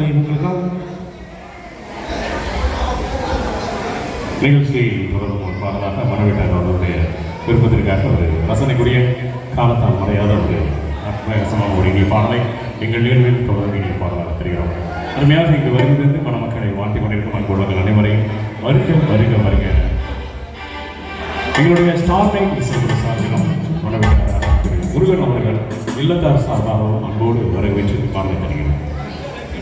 பிரார்த்தனை உங்களுக்காக. நிகழ்ச்சியை தொடரும் முன்பாக பாடலாக மனவிட்டார் அவருடைய விருப்பத்திற்காக ஒரு ரசனைக்குரிய காலத்தால் மறையாத ஒரு அற்புதமான ஒரு இனிய பாடலை எங்கள் நேர்மையில் தொடர்ந்து இனிய பாடலாக தெரிகிறோம். அருமையாக இங்கு வருகிறது மணமக்களை வாழ்த்திக் கொண்டிருக்கும் அன்புள்ளங்கள் அனைவரையும் வருக வருக வருக. எங்களுடைய ஸ்டார்லைட் இசைக்குழு சார்பிலும் மனவிட்டார் முருகன் அவர்கள் இல்லத்தார் சார்பாகவும் அன்போடு வரவேற்று பாடலை தருகிறோம்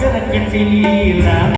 சக்கரை கட்டி